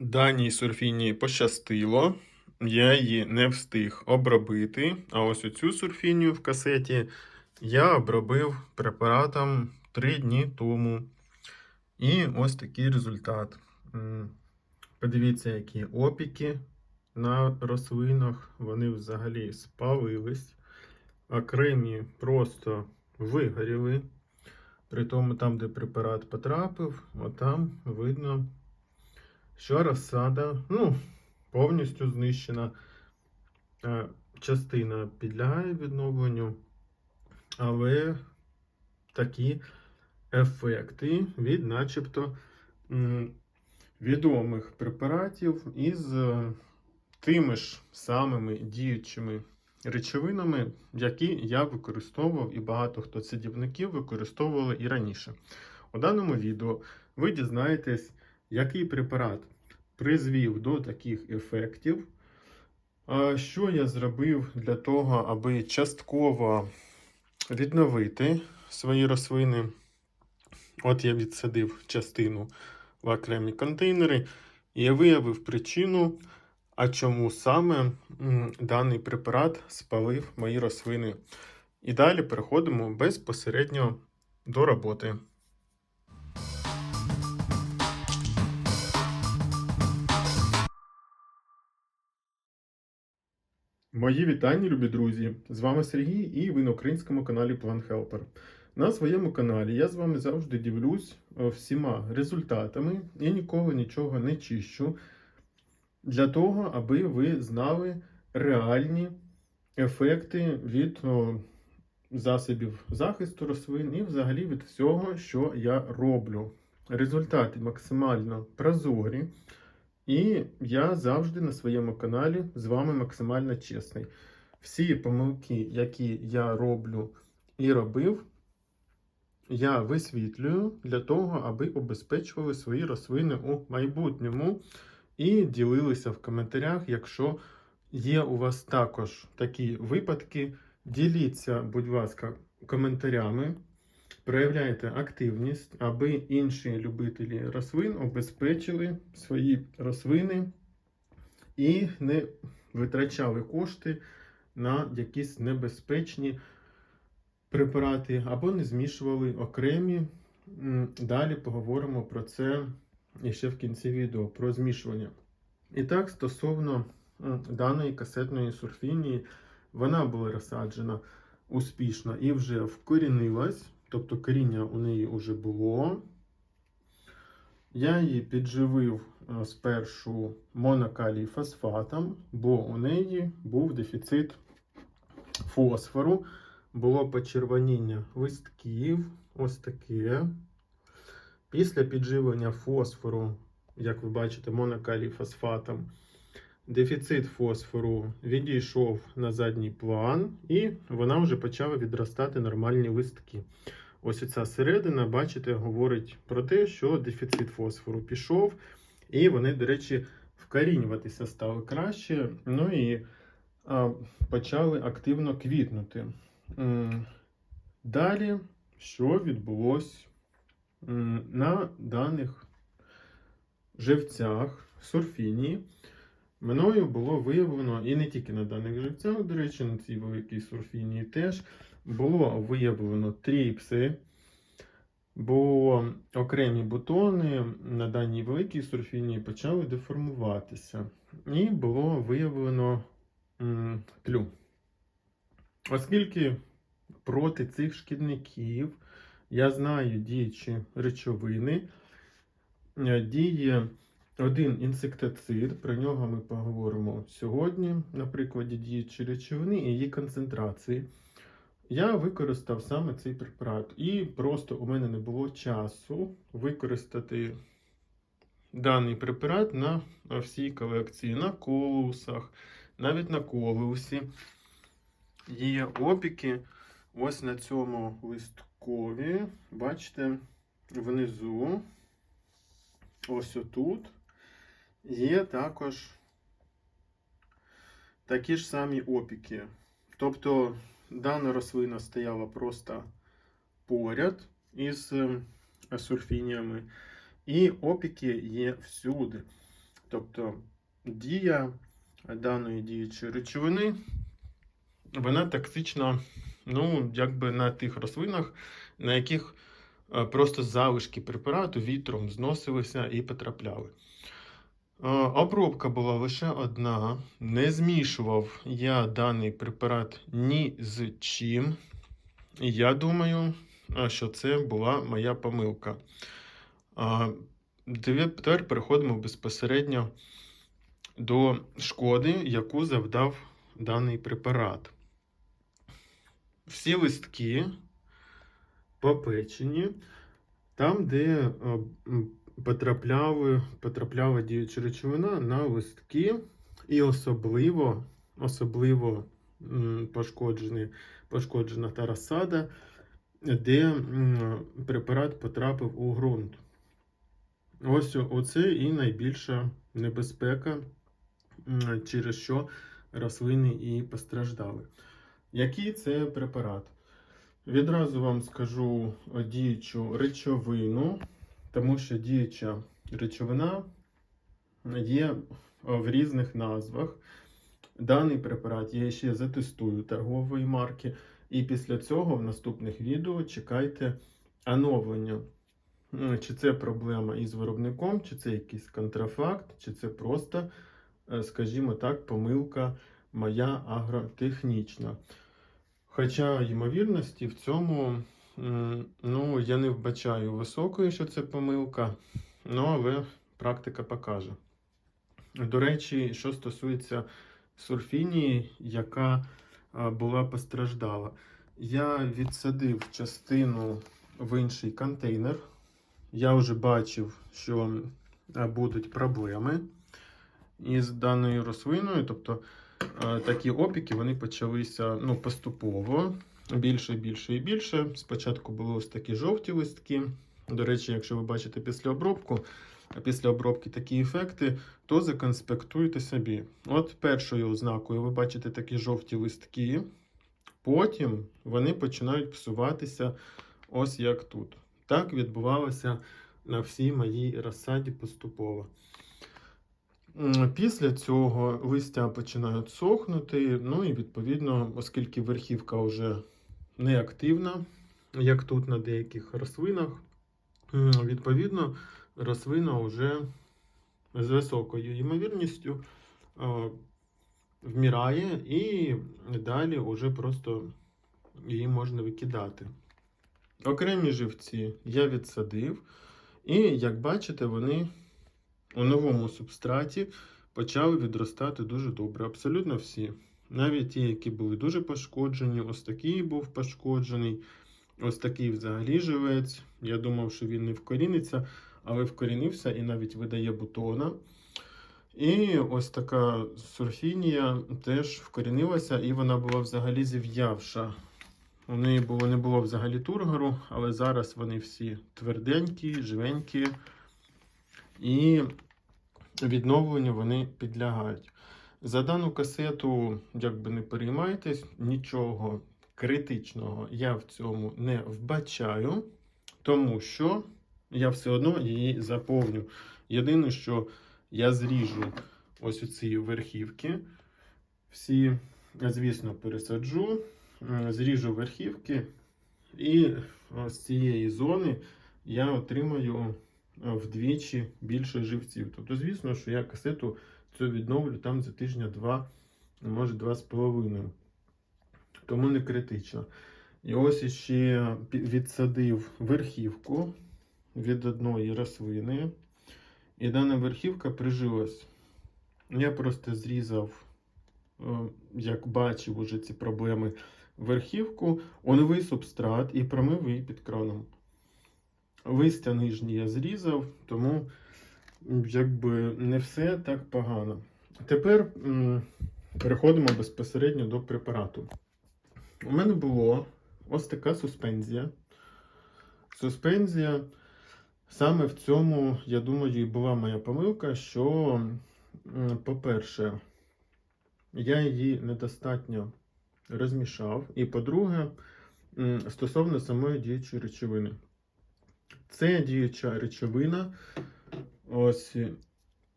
Даній сурфіні пощастило, я її не встиг обробити. А ось оцю сурфінію в касеті я обробив препаратом 3 дні тому. І ось такий результат. Подивіться, які опіки на рослинах. Вони взагалі спалились. Окремі просто вигоріли. При тому, там, де препарат потрапив, отам видно що розсада ну, повністю знищена. Е, Частина підлягає відновленню, але такі ефекти від начебто відомих препаратів із е, тими ж самими діючими речовинами, які я використовував, і багато хто садівників використовували і раніше. У даному відео ви дізнаєтесь, який препарат призвів до таких ефектів. Що я зробив для того, аби частково відновити свої рослини? От я відсадив частину в окремі контейнери, і я виявив причину, а чому саме даний препарат спалив мої рослини. І далі переходимо безпосередньо до роботи. Мої вітання, любі друзі! З вами Сергій і ви на українському каналі Plan Helper. На своєму каналі я з вами завжди ділюсь е, всіма результатами і ніколи нічого не чищу для того, аби ви знали реальні ефекти від засобів захисту рослин і взагалі від всього, що я роблю. Результати максимально прозорі. І я завжди на своєму каналі з вами максимально чесний. Всі помилки, які я роблю і робив, я висвітлюю для того, аби обезпечували свої рослини у майбутньому і ділилися в коментарях, якщо є у вас також такі випадки. Діліться, будь ласка, коментарями. Проявляйте активність, аби інші любителі рослин обезпечили свої рослини і не витрачали кошти на якісь небезпечні препарати або не змішували окремі. Далі поговоримо про це іще в кінці відео про змішування. І так, стосовно даної касетної сурфінії, вона була розсаджена успішно і вже вкорінилась. Тобто коріння у неї вже було. Я її підживив е, спершу монокалій фосфатом, бо у неї був дефіцит фосфору, було почервоніння листків, ось таке. Після підживлення фосфору, як ви бачите, монокалій фосфатом, дефіцит фосфору відійшов на задній план, і вона вже почала відростати нормальні листки. Ось ця середина, бачите, говорить про те, що дефіцит фосфору пішов, і вони, до речі, вкорінюватися стали краще. Ну і а, почали активно квітнути. Далі, що відбулось на даних живцях сурфіні, мною було виявлено, і не тільки на даних живцях, до речі, на цій великій сурфінії теж було виявлено тріпси, бо окремі бутони на даній великій сурфіні почали деформуватися. І було виявлено тлю. Оскільки проти цих шкідників я знаю діючі речовини, е, діє один інсектицид, про нього ми поговоримо сьогодні, на прикладі діючої речовини і її концентрації. Я використав саме цей препарат. І просто у мене не було часу використати даний препарат на всій колекції, на колусах, навіть на колеусі. Є опіки. Ось на цьому листкові. Бачите, внизу, ось отут, є також такі ж самі опіки. Тобто дана рослина стояла просто поряд із е, сурфініями, і опіки є всюди. Тобто дія даної діючої речовини, вона токсична, ну, якби на тих рослинах, на яких е, просто залишки препарату вітром зносилися і потрапляли. Е, Обробка була лише одна. Не змішував я даний препарат ні з чим. Я думаю, що це була моя помилка. Тепер переходимо безпосередньо до шкоди, яку завдав даний препарат. Всі листки попечені, там, де е, потрапляли, потрапляла діюча речовина на листки, і особливо, особливо пошкоджені, пошкоджена та розсада, де препарат потрапив у ґрунт. Ось оце і найбільша небезпека, через що рослини і постраждали. Який це препарат? Відразу вам скажу діючу речовину, тому що діюча речовина є в різних назвах. Даний препарат я ще затестую торгової марки, і після цього в наступних відео чекайте оновлення. Чи це проблема із виробником, чи це якийсь контрафакт, чи це просто, е, скажімо так, помилка моя агротехнічна. Хоча ймовірності в цьому ну, я не вбачаю високої, що це помилка, ну, але практика покаже. До речі, що стосується сурфінії, яка була постраждала, я відсадив частину в інший контейнер. Я вже бачив, що будуть проблеми із даною рослиною. Тобто е, такі опіки вони почалися ну, поступово. Більше, більше і більше. Спочатку були ось такі жовті листки. До речі, якщо ви бачите після обробку, після обробки такі ефекти, то законспектуйте собі. От першою ознакою ви бачите такі жовті листки, потім вони починають псуватися, ось як тут. Так відбувалося на всій моїй розсаді поступово. Після цього листя починають сохнути, ну і відповідно, оскільки верхівка вже не активна, як тут на деяких рослинах, відповідно, рослина вже з високою ймовірністю вмирає, і далі вже просто її можна викидати. Окремі живці я відсадив, і як бачите, вони у новому субстраті почали відростати дуже добре. Абсолютно всі. Навіть ті, які були дуже пошкоджені, ось такий був пошкоджений, ось такий взагалі живець. Я думав, що він не вкоріниться, але вкорінився і навіть видає бутона. І ось така сурфінія теж вкорінилася, і вона була взагалі зів'явша. У неї було, не було взагалі тургору, але зараз вони всі тверденькі, живенькі. І відновленню вони підлягають. За дану касету, як би не переймайтесь, нічого критичного я в цьому не вбачаю, тому що я все одно її заповню. Єдине, що я зріжу ось у ці верхівки. Всі, звісно, пересаджу, зріжу верхівки, і з цієї зони я отримаю вдвічі більше живців. Тобто, звісно, що я касету цю відновлю там за тижня-два, може два з половиною. Тому не критично. І ось іще відсадив верхівку від одної рослини. І дана верхівка прижилась. Я просто зрізав, е, як бачив уже ці проблеми, верхівку, у новий субстрат і промив її під краном. Листя нижнє я зрізав, тому якби не все так погано. Тепер переходимо безпосередньо до препарату. У мене було ось така суспензія. Суспензія. Саме в цьому, я думаю, і була моя помилка, що, по-перше, я її недостатньо розмішав. І по-друге, стосовно самої діючої речовини. Це діюча речовина. Ось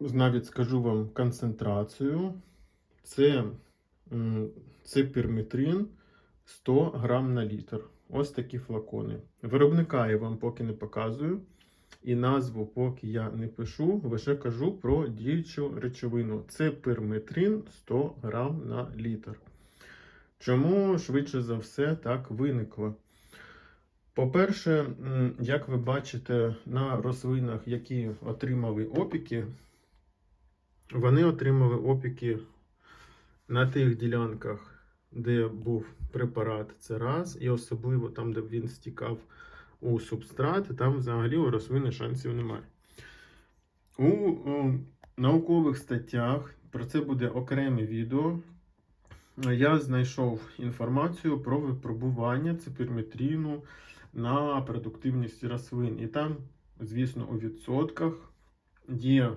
навіть скажу вам концентрацію. Це ципірметрин 100 грам на літр. Ось такі флакони. Виробника я вам поки не показую. І назву поки я не пишу, лише кажу про діючу речовину. Це пирметрин 100 грам на літр. Чому швидше за все так виникло? По-перше, як ви бачите на рослинах, які отримали опіки, вони отримали опіки на тих ділянках, де був препарат, це раз, і особливо там, де він стікав у субстрат, там взагалі у рослини шансів немає. У наукових статтях про це буде окреме відео. Я знайшов інформацію про випробування ципірметріну на продуктивність рослин. І там, звісно, у відсотках є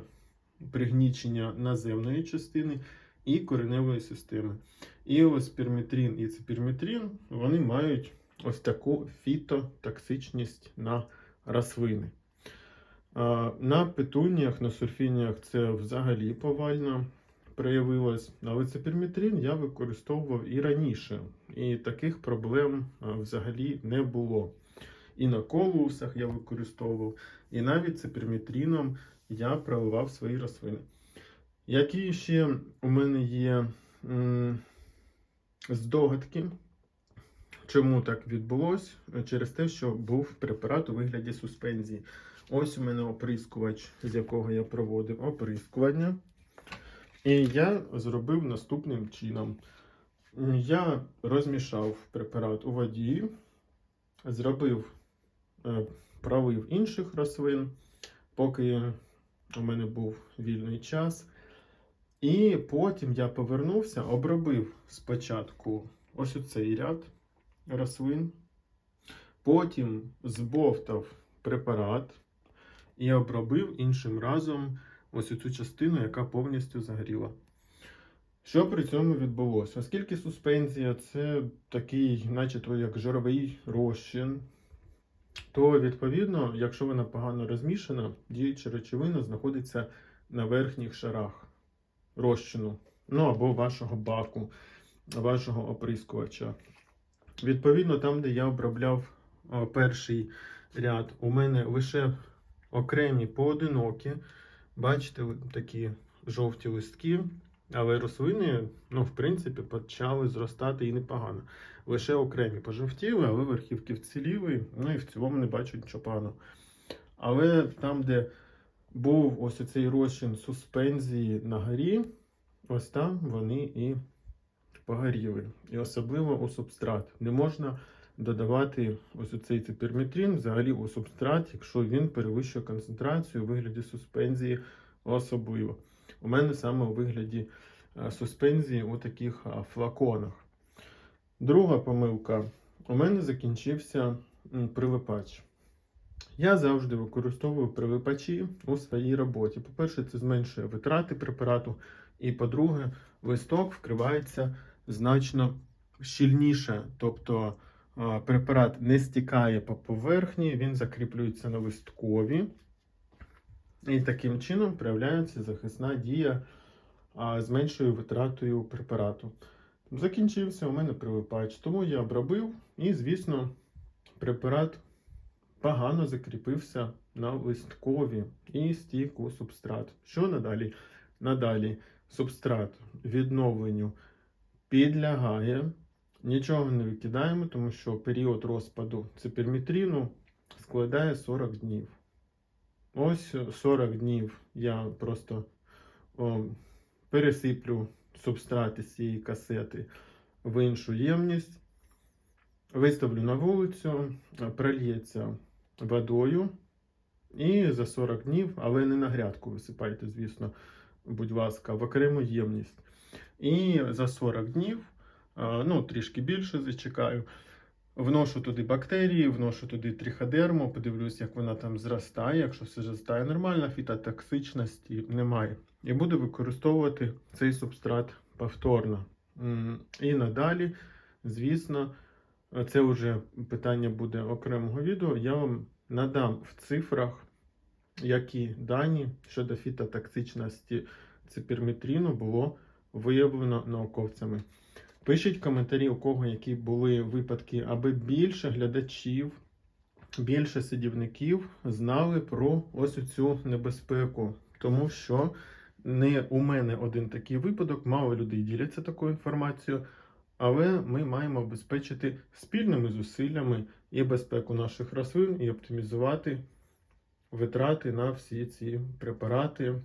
пригнічення наземної частини і кореневої системи. І ось пірметрин і ципірметрин вони мають ось таку фітотоксичність на рослини. На петуніях, на сурфініях це взагалі повально проявилось. Але ципірметрин я використовував і раніше, і таких проблем взагалі не було. І на колусах я використовував, і навіть ципірметрином я проливав свої рослини. Які ще у мене є здогадки, чому так відбулось? Через те, що був препарат у вигляді суспензії. Ось у мене оприскувач, з якого я проводив оприскування. І я зробив наступним чином. Я розмішав препарат у воді, зробив, е, пролив інших рослин, поки у мене був вільний час. І потім я повернувся, обробив спочатку ось оцей ряд рослин, потім збовтав препарат і обробив іншим разом ось цю частину, яка повністю загоріла. Що при цьому відбулося? Оскільки суспензія це такий, начебто, як жировий розчин, то відповідно, якщо вона погано розмішана, діюча речовина знаходиться на верхніх шарах розчину, ну або вашого баку, вашого оприскувача. Відповідно, там, де я обробляв перший ряд, у мене лише окремі поодинокі, бачите, такі жовті листки, але рослини, ну, в принципі, почали зростати і непогано. Лише окремі пожовтіли, але верхівки вціліли, ну і в цілому не бачу нічого поганого. Але там, де був ось цей розчин суспензії на горі, ось там вони і погоріли. І особливо у субстрат. Не можна додавати ось цей ципірметрин взагалі у субстрат, якщо він перевищує концентрацію у вигляді суспензії особливо. У мене саме у вигляді е, суспензії у таких е, флаконах. Друга помилка. У мене закінчився прилипач. Я завжди використовую прилипачі у своїй роботі. По-перше, це зменшує витрати препарату, і по-друге, листок вкривається значно щільніше. Тобто препарат не стікає по поверхні, він закріплюється на листкові. І таким чином проявляється захисна дія з меншою витратою препарату. Закінчився у мене прилипач, тому я обробив і, звісно, препарат погано закріпився на листкові і стік у субстрат. Що надалі? Надалі субстрат відновленню підлягає. Нічого не викидаємо, тому що період розпаду ципірметрину складає 40 днів. Ось 40 днів я просто о, пересиплю субстрати з цієї касети в іншу ємність, виставлю на вулицю, прольється водою. І за 40 днів, але не на грядку висипайте, звісно, будь ласка, в окрему ємність. І за 40 днів, ну трішки більше зачекаю, вношу туди бактерії, вношу туди тріходерму, подивлюсь, як вона там зростає. Якщо все зростає нормально, фітотоксичності немає. І буду використовувати цей субстрат повторно. І надалі, звісно, це вже питання буде окремого відео. Я вам надам в цифрах які дані щодо фітотоксичності ципірметріну було виявлено науковцями. Пишіть коментарі, у кого які були випадки, аби більше глядачів, більше сидівників знали про ось цю небезпеку. Тому що не у мене один такий випадок, мало людей діляться такою інформацією, але ми маємо обезпечити спільними зусиллями і безпеку наших рослин, і оптимізувати витрати на всі ці препарати,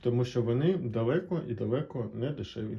тому що вони далеко і далеко не дешеві.